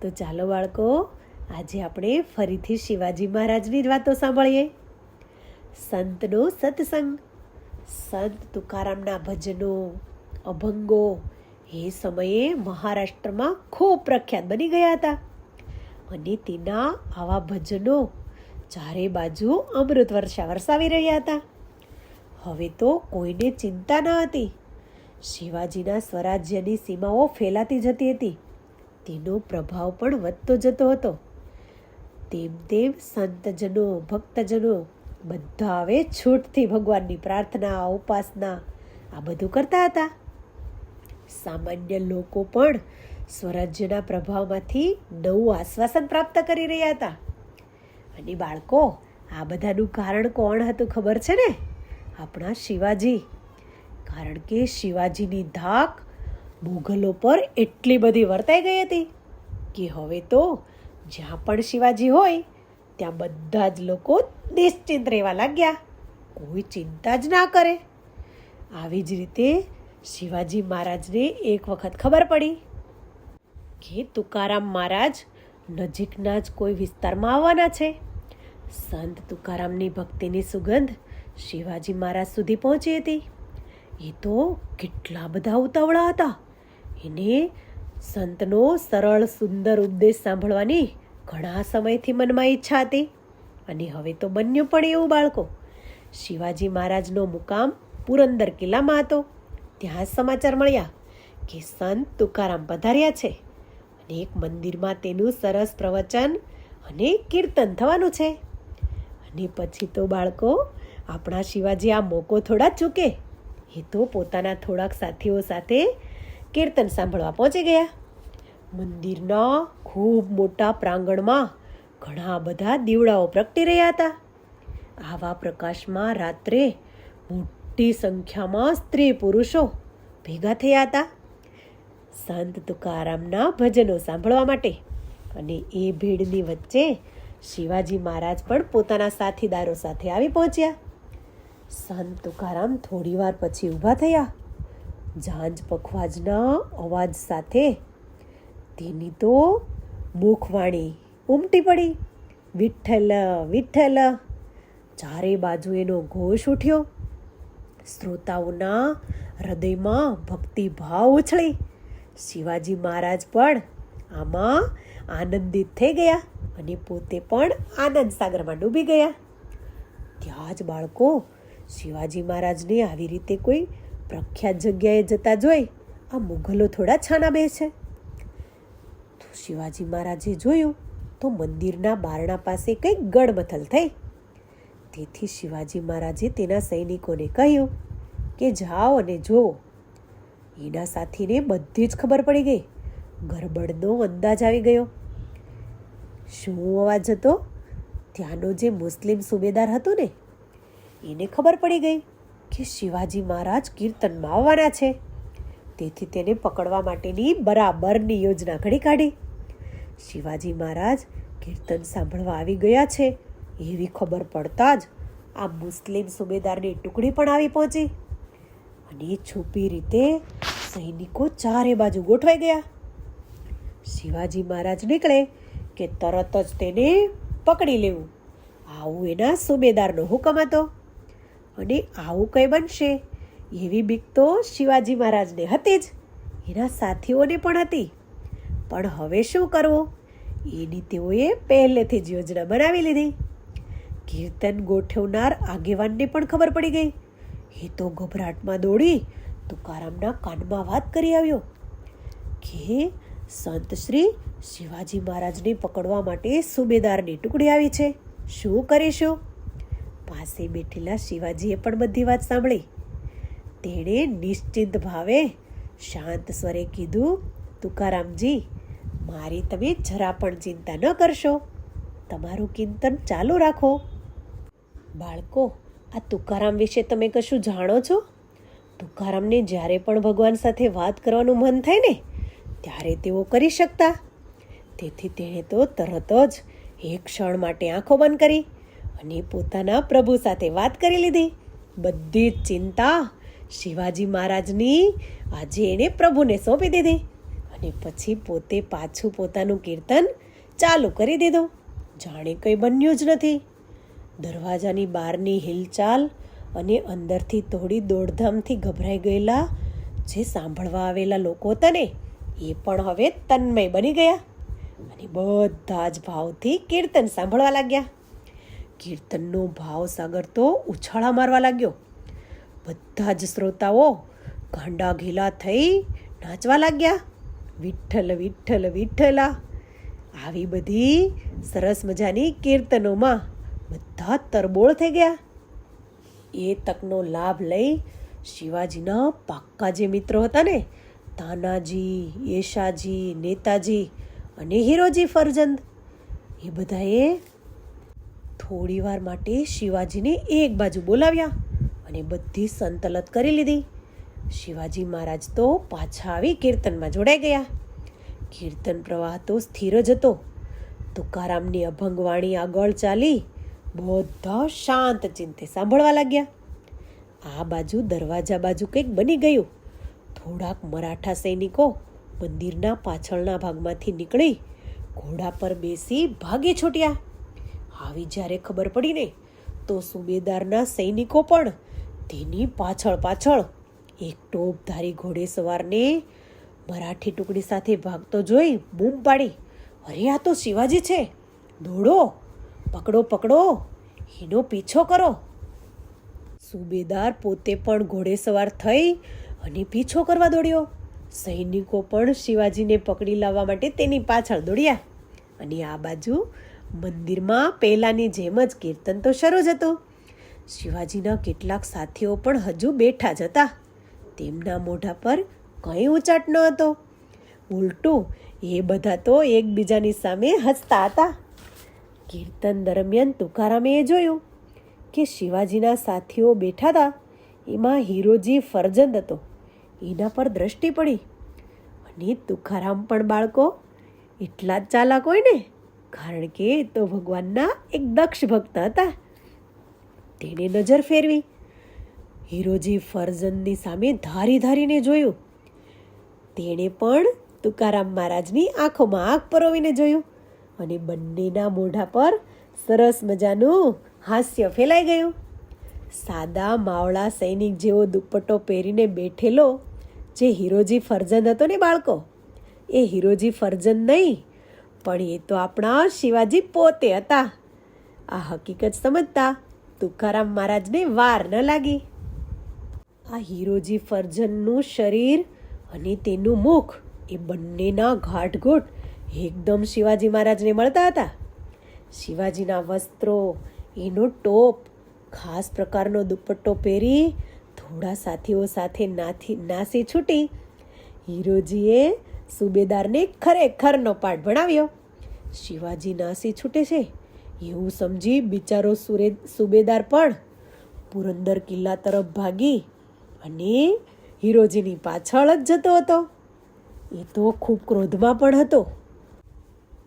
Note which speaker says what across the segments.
Speaker 1: તો ચાલો બાળકો, આજે આપણે ફરીથી શિવાજી મહારાજની જ વાતો સાંભળીએ. સંતનો સત્સંગ, સંત તુકારામના ભજનો, અભંગો, એ સમયે મહારાષ્ટ્રમાં ખૂબ પ્રખ્યાત બની ગયા હતા. અને તેના આવા ભજનો ચારે બાજુ અમૃત વર્ષા વરસાવી રહ્યા હતા. હવે તો કોઈને ચિંતા ન હતી. શિવાજીના સ્વરાજ્યની સીમાઓ ફેલાતી જતી હતી. તેનો પ્રભાવ પણ વધતો જતો હતો. તેમ તેમ સંતજનો, ભક્તજનો બધા હવે છૂટથી ભગવાનની પ્રાર્થના, ઉપાસના આ બધું કરતા હતા. સામાન્ય લોકો પણ સ્વરાજ્યના પ્રભાવમાંથી નવું આશ્વાસન પ્રાપ્ત કરી રહ્યા હતા. અને બાળકો, આ બધાનું કારણ કોણ હતું ખબર છે ને? આપણા શિવાજી. કારણ કે શિવાજીની ધાક મુઘલો પર એટલી બધી વર્તાઈ ગઈ હતી કે હવે તો જ્યાં પણ શિવાજી હોય, ત્યાં બધા જ લોકો નિશ્ચિંત રહેવા લાગ્યા. કોઈ ચિંતા જ ના કરે. આવી જ રીતે શિવાજી મહારાજને એક વખત ખબર પડી કે તુકારામ મહારાજ નજીકના જ કોઈ વિસ્તારમાં આવવાના છે. સંત તુકારામની ભક્તિની સુગંધ શિવાજી મહારાજ સુધી પહોંચી હતી. એ તો કેટલા બધા ઉતાવળા હતા. એને સંતનો સરળ, સુંદર ઉપદેશ સાંભળવાની ઘણા સમયથી મનમાં ઈચ્છા હતી. અને હવે તો બન્યું પણ એવું બાળકો. શિવાજી મહારાજનો મુકામ પુરંદર કિલ્લામાં હતો. ત્યાં સમાચાર મળ્યા કે સંત તુકારામ પધાર્યા છે. અને એક મંદિરમાં તેનું સરસ પ્રવચન અને કીર્તન થવાનું છે. અને પછી તો બાળકો, આપણા શિવાજી આ મોકો થોડા ચૂકે. એ તો પોતાના થોડાક સાથીઓ સાથે કીર્તન સાંભળવા પહોંચી ગયા. મંદિરના ખૂબ મોટા પ્રાંગણમાં ઘણા બધા દીવડાઓ પ્રગટી રહ્યા હતા. આવા પ્રકાશમાં રાત્રે મોટી સંખ્યામાં સ્ત્રી પુરુષો ભેગા થયા હતા. સંત તુકારામના ભજનો સાંભળવા માટે અને એ ભીડની વચ્ચે શિવાજી મહારાજ પણ પોતાના સાથીદારો સાથે આવી પહોંચ્યા. સંત તુકારામ થોડી વાર પછી ઊભા થયા. ઝાંઝ પખવાજના અવાજ સાથે તેની તો મુખવાણી ઉમટી પડી. વિઠ્ઠલ વિઠ્ઠલ, ચારે બાજુ એનો ઘોષ ઉઠ્યો. શ્રોતાઓના હૃદયમાં ભક્તિભાવ ઉછળી. શિવાજી મહારાજ પણ આમાં આનંદિત થઈ ગયા અને પોતે પણ આનંદ સાગરમાં ડૂબી ગયા. ત્યાં જ બાળકો શિવાજી મહારાજને આવી રીતે કોઈ પ્રખ્યાત જગ્યાએ જતા જોઈ આ મુઘલો થોડા છાના બે છે. તો શિવાજી મહારાજે જોયું તો મંદિરના બારણા પાસે કંઈક ગડમથલ થઈ. તેથી શિવાજી મહારાજે તેના સૈનિકોને કહ્યું કે જાઓ અને જુઓ. એના સાથીને બધી જ ખબર પડી ગઈ. ગરબડનો અંદાજ આવી ગયો. શું અવાજ હતો? ત્યાંનો જે મુસ્લિમ સુબેદાર હતો ને, એને ખબર પડી ગઈ. કે શિવાજી મહારાજ કીર્તનમાં આવવાના છે. તેથી તેને પકડવા માટેની બરાબરની યોજના ઘડી કાઢી. શિવાજી મહારાજ કીર્તન સાંભળવા આવી ગયા છે. એવી ખબર પડતા જ આ મુસ્લિમ સુબેદારની ટુકડી પણ આવી પહોંચી. અને છુપી રીતે સૈનિકો ચારે બાજુ ગોઠવાઈ ગયા. શિવાજી મહારાજ નીકળે કે તરત જ તેને પકડી લેવું. આવું એના સુબેદારનો હુકમ હતો. અને આવું કંઈ બનશે? એવી બીક તો શિવાજી મહારાજને હતી જ. એના સાથીઓને પણ હતી. પણ હવે શું કરવું? એની તેઓએ પહેલેથી જ યોજના બનાવી લીધી. કીર્તન ગોઠવનાર આગેવાનને પણ ખબર પડી ગઈ. એ તો ગભરાટમાં દોડી તુકારામના કાનમાં વાત કરી આવ્યો કે સંત શ્રી શિવાજી મહારાજને પકડવા માટે સુબેદારની ટુકડી આવી છે. શું કરીશું? પાસે બેઠેલા શિવાજીએ પણ બધી વાત સાંભળી. તેણે નિશ્ચિંત ભાવે શાંત સ્વરે કીધું, તુકારામજી, મારી તમે જરા પણ ચિંતા ન કરશો. તમારું ચિંતન ચાલુ રાખો. બાળકો, આ તુકારામ વિશે તમે કશું જાણો છો? તુકારામને જ્યારે પણ ભગવાન સાથે વાત કરવાનું મન થાય ને, ત્યારે તેઓ કરી શકતા. તેથી તેણે તો તરત જ એક ક્ષણ માટે આંખો બંધ કરી અને પોતાના પ્રભુ સાથે વાત કરી લીધી. બધી જ ચિંતા શિવાજી મહારાજની આજે એણે પ્રભુને સોંપી દીધી અને પછી પોતે પાછું પોતાનું કીર્તન ચાલુ કરી દીધું. જાણે કંઈ બન્યું જ નથી. દરવાજાની બહારની હિલચાલ અને અંદરથી થોડી દોડધામથી ગભરાઈ ગયેલા જે સાંભળવા આવેલા લોકો હતા ને એ પણ હવે તન્મય બની ગયા. અને બધા જ ભાવથી કીર્તન સાંભળવા લાગ્યા. કીર્તનનો ભાવસાગર તો ઉછાળા મારવા લાગ્યો. બધા જ શ્રોતાઓ ગાંડા ઘીલા થઈ નાચવા લાગ્યા. વિઠ્ઠલ વિઠ્ઠલ, વિઠ્ઠલા. આવી બધી સરસ મજાની કીર્તનોમાં બધા તરબોળ થઈ ગયા. એ તકનો લાભ લઈ શિવાજીના પાક્કા જે મિત્રો હતા ને, તાનાજી, યેશાજી, નેતાજી અને હીરોજી ફરજંદ, એ બધાએ થોડી વાર માટે શિવાજીને એક બાજુ બોલાવ્યા અને બધી સંતલત કરી લીધી. શિવાજી મહારાજ તો પાછા આવી કીર્તનમાં જોડાઈ ગયા. કીર્તન પ્રવાહ તો સ્થિર જ હતો. તુકારામની અભંગવાણી આગળ ચાલી બધા શાંત ચિંતે સાંભળવા લાગ્યા. આ બાજુ દરવાજા બાજુ કંઈક બની ગયું. થોડાક મરાઠા સૈનિકો મંદિરના પાછળના ભાગમાંથી નીકળી ઘોડા પર બેસી ભાગી છૂટ્યા. આવી જ્યારે ખબર પડી ને, તો સુબેદારના સૈનિકો પણ તેની પાછળ પાછળ એક ટોપધારી ઘોડેસવારને મરાઠી ટુકડી સાથે ભાગતો જોઈ બૂમ પાડી. અરે, આ તો શિવાજી છે. દોડો, પકડો પકડો, એનો પીછો કરો. સુબેદાર પોતે પણ ઘોડેસવાર થઈ અને પીછો કરવા દોડ્યો. સૈનિકો પણ શિવાજીને પકડી લાવવા માટે તેની પાછળ દોડ્યા. અને આ બાજુ મંદિરમાં પહેલાંની જેમ જ કીર્તન તો શરૂ જ હતું. શિવાજીના કેટલાક સાથીઓ પણ હજુ બેઠા જ હતા. તેમના મોઢા પર કંઈ ઉચાટ ન હતો. ઉલટું, એ બધા તો એકબીજાની સામે હસતા હતા. કીર્તન દરમિયાન તુકારામે એ જોયું કે શિવાજીના સાથીઓ બેઠા હતા. એમાં હીરોજી ફરજંદ હતો. એના પર દ્રષ્ટિ પડી. અને તુકારામ પણ બાળકો, એટલા જ ચાલાક હોય ને? કારણ કે તો ભગવાનના એક દક્ષ ભક્ત હતા. તેણે નજર ફેરવી. હીરોજી ફરજનની સામે ધારી ધારીને જોયું. તેણે પણ તુકારામ મહારાજની આંખોમાં આંખ પરોવીને જોયું અને બંનેના મોઢા પર સરસ મજાનું હાસ્ય ફેલાઈ ગયું. સાદા માવળા સૈનિક જેવો દુપટ્ટો પહેરીને બેઠેલો જે હીરોજી ફરજન હતો ને બાળકો, એ હીરોજી ફરજન નહીં પણ એ તો આપણા શિવાજી પોતે હતા. આ હકીકત સમજતા તુકારામ મહારાજને વાર ન લાગી. આ હીરોજી ફરજનનું શરીર અને તેનું મુખ એ બંનેના ઘાટઘૂટ એકદમ શિવાજી મહારાજને મળતા હતા. શિવાજીના વસ્ત્રો, એનો ટોપ, ખાસ પ્રકારનો દુપટ્ટો પહેરી થોડા સાથીઓ સાથે નાથી નાસી છૂટી. હીરોજીએ સુબેદારને ખરેખરનો પાઠ ભણાવ્યો. શિવાજી નાસી છૂટે છે. એવું સમજી બિચારો સુરે સુબેદાર પણ પુરંદર કિલ્લા તરફ ભાગી અને હિરોજીની પાછળ જ જતો હતો. એ તો ખૂબ ક્રોધમાં પણ હતો.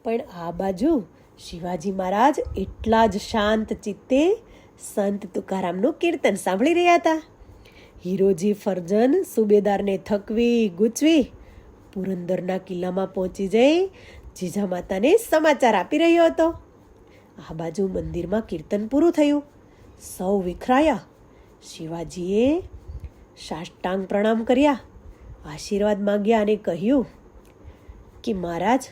Speaker 1: પણ આ બાજુ શિવાજી મહારાજ એટલા જ શાંત ચિત્તે સંત તુકારામનું કીર્તન સાંભળી રહ્યા હતા. હિરોજી ફરજન સુબેદારને થકવી, ગૂંચવી પુરંદરના કિલ્લામાં પહોંચી જઈ જીજા માતાને સમાચાર આપી રહ્યો હતો. આ બાજુ મંદિરમાં કીર્તન પૂરું થયું. સૌ વિખરાયા. શિવાજીએ સાષ્ટાંગ પ્રણામ કર્યા, આશીર્વાદ માંગ્યા અને કહ્યું, કે મહારાજ,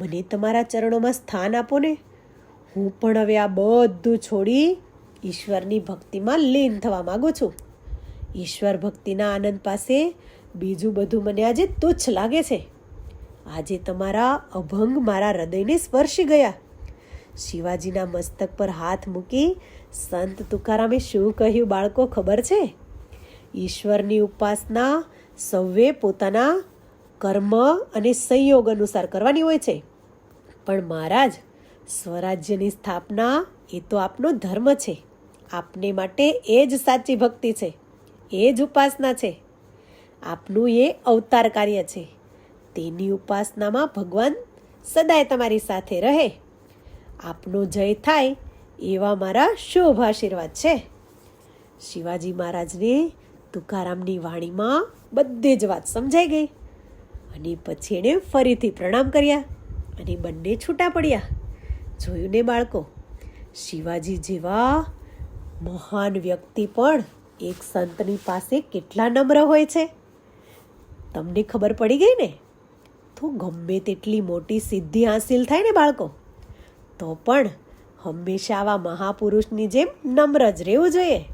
Speaker 1: મને તમારા ચરણોમાં સ્થાન આપો ને. હું પણ હવે આ બધું છોડી ઈશ્વરની ભક્તિમાં લીન થવા માગું છું. ઈશ્વર ભક્તિના આનંદ પાસે બીજું બધું મને આજે તુચ્છ લાગે છે. આજે તમારા અભંગ મારા હૃદયને સ્પર્શી ગયા. શિવાજીના મસ્તક પર હાથ મૂકી, સંત તુકારામે શું કહ્યું બાળકો ખબર છે? ઈશ્વરની ઉપાસના સૌએ પોતાના કર્મ અને સંયોગ અનુસાર કરવાની હોય છે. પણ મહારાજ, સ્વરાજ્યની સ્થાપના એ તો આપનો ધર્મ છે. આપને માટે એ જ સાચી ભક્તિ છે. એ જ ઉપાસના છે. આપનું એ અવતાર કાર્ય છે. તેની ઉપાસનામાં ભગવાન સદાય તમારી સાથે રહે. આપનો જય થાય એવા મારા શુભ આશીર્વાદ છે. શિવાજી મહારાજને તુકારામની વાણીમાં બધી જ વાત સમજાઈ ગઈ અને પછી એણે ફરીથી પ્રણામ કર્યા અને બંને છૂટા પડ્યા. જોયું ને બાળકો, શિવાજી જેવા મહાન વ્યક્તિ પણ એક સંતની પાસે કેટલા નમ્ર હોય છે. તમને ખબર પડી ગઈ ને? તો ગમે તેટલી મોટી સિદ્ધિ હાંસિલ થાય ને બાળકો. તો પણ હંમેશા આવા મહાપુરુષની જેમ નમ્ર જ રહેવું જોઈએ.